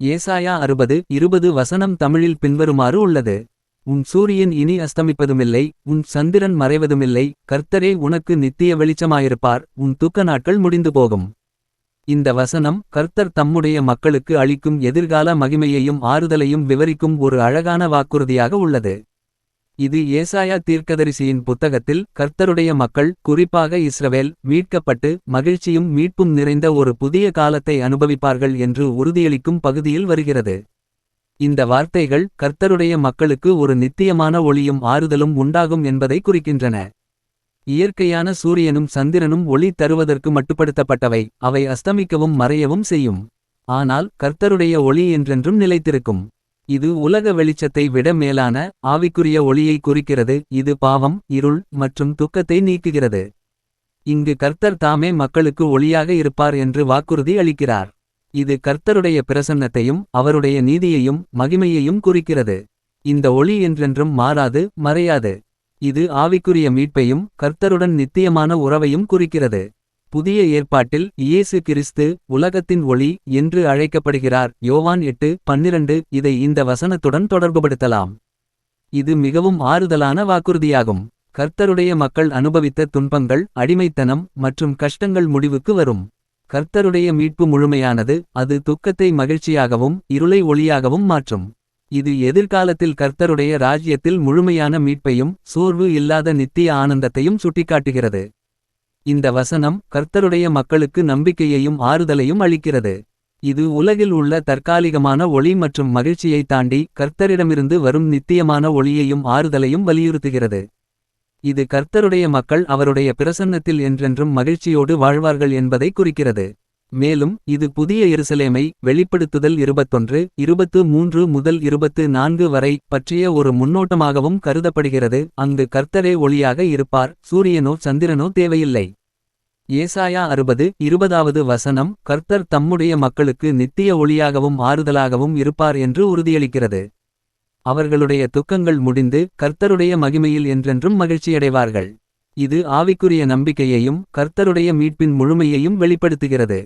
ஏசாயா அறுபது இருபது வசனம் தமிழில் பின்வருமாறு உள்ளது. உன் சூரியன் இனி அஸ்தமிப்பதுமில்லை உன் சந்திரன் மறைவதுமில்லை கர்த்தரே உனக்கு நித்திய வெளிச்சமாயிருப்பார் உன் துக்க நாட்கள் முடிந்து போகும். இந்த வசனம் கர்த்தர் தம்முடைய மக்களுக்கு அளிக்கும் எதிர்கால மகிமையையும் ஆறுதலையும் விவரிக்கும் ஒரு அழகான வாக்குறுதியாக உள்ளது. இது ஏசாயா தீர்க்கதரிசியின் புத்தகத்தில் கர்த்தருடைய மக்கள் குறிப்பாக இஸ்ரவேல் மீட்கப்பட்டு மகிழ்ச்சியும் மீட்பும் நிறைந்த ஒரு புதிய காலத்தை அனுபவிப்பார்கள் என்று உறுதியளிக்கும் பகுதியில் வருகிறது. இந்த வார்த்தைகள் கர்த்தருடைய மக்களுக்கு ஒரு நித்தியமான ஒளியும் ஆறுதலும் உண்டாகும் என்பதை குறிக்கின்றன. இயற்கையான சூரியனும் சந்திரனும் ஒளி தருவதற்கு மட்டுப்படுத்தப்பட்டவை அவை அஸ்தமிக்கவும் மறையவும் செய்யும். ஆனால் கர்த்தருடைய ஒளி என்றென்றும் நிலைத்திருக்கும். இது உலக வெளிச்சத்தை விட மேலான ஆவிக்குரிய ஒளியை குறிக்கிறது. இது பாவம் இருள் மற்றும் துக்கத்தை நீக்குகிறது. இங்கு கர்த்தர் தாமே மக்களுக்கு ஒளியாக இருப்பார் என்று வாக்குறுதி அளிக்கிறார். இது கர்த்தருடைய பிரசன்னத்தையும் அவருடைய நீதியையும் மகிமையையும் குறிக்கிறது. இந்த ஒளி என்றென்றும் மாறாது மறையாது. இது ஆவிக்குரிய மீட்பையும் கர்த்தருடன் நித்தியமான உறவையும் குறிக்கிறது. புதிய ஏற்பாட்டில் இயேசு கிறிஸ்து உலகத்தின் ஒளி என்று அழைக்கப்படுகிறார். யோவான் எட்டு பன்னிரண்டு இதை இந்த வசனத்துடன் தொடர்புபடுத்தலாம். இது மிகவும் ஆறுதலான வாக்குறுதியாகும். கர்த்தருடைய மக்கள் அனுபவித்த துன்பங்கள் அடிமைத்தனம் மற்றும் கஷ்டங்கள் முடிவுக்கு வரும். கர்த்தருடைய மீட்பு முழுமையானது அது துக்கத்தை மகிழ்ச்சியாகவும் இருளை ஒளியாகவும் மாற்றும். இது எதிர்காலத்தில் கர்த்தருடைய ராஜ்யத்தில் முழுமையான மீட்பையும் சோர்வு இல்லாத நித்திய ஆனந்தத்தையும் சுட்டிக்காட்டுகிறது. இந்த வசனம் கர்த்தருடைய மக்களுக்கு நம்பிக்கையையும் ஆறுதலையும் அளிக்கிறது. இது உலகில் உள்ள தற்காலிகமான ஒளி மற்றும் மகிழ்ச்சியை தாண்டி கர்த்தரிடமிருந்து வரும் நித்தியமான ஒளியையும் ஆறுதலையும் வலியுறுத்துகிறது. இது கர்த்தருடைய மக்கள் அவருடைய பிரசன்னத்தில் என்றென்றும் மகிழ்ச்சியோடு வாழ்வார்கள் என்பதை குறிக்கிறது. மேலும் இது புதிய எருசலேமை வெளிப்படுத்துதல் இருபத்தொன்று இருபத்து மூன்று முதல் இருபத்து நான்கு வரை பற்றிய ஒரு முன்னோட்டமாகவும் கருதப்படுகிறது. அங்கு கர்த்தரே ஒளியாக இருப்பார் சூரியனோ சந்திரனோ தேவையில்லை. ஏசாயா அறுபது இருபதாவது வசனம் கர்த்தர் தம்முடைய மக்களுக்கு நித்திய ஒளியாகவும் ஆறுதலாகவும் இருப்பார் என்று உறுதியளிக்கிறது. அவர்களுடைய துக்கங்கள் முடிந்து கர்த்தருடைய மகிமையில் என்றென்றும் மகிழ்ச்சியடைவார்கள். இது ஆவிக்குரிய நம்பிக்கையையும் கர்த்தருடைய மீட்பின் முழுமையையும் வெளிப்படுத்துகிறது.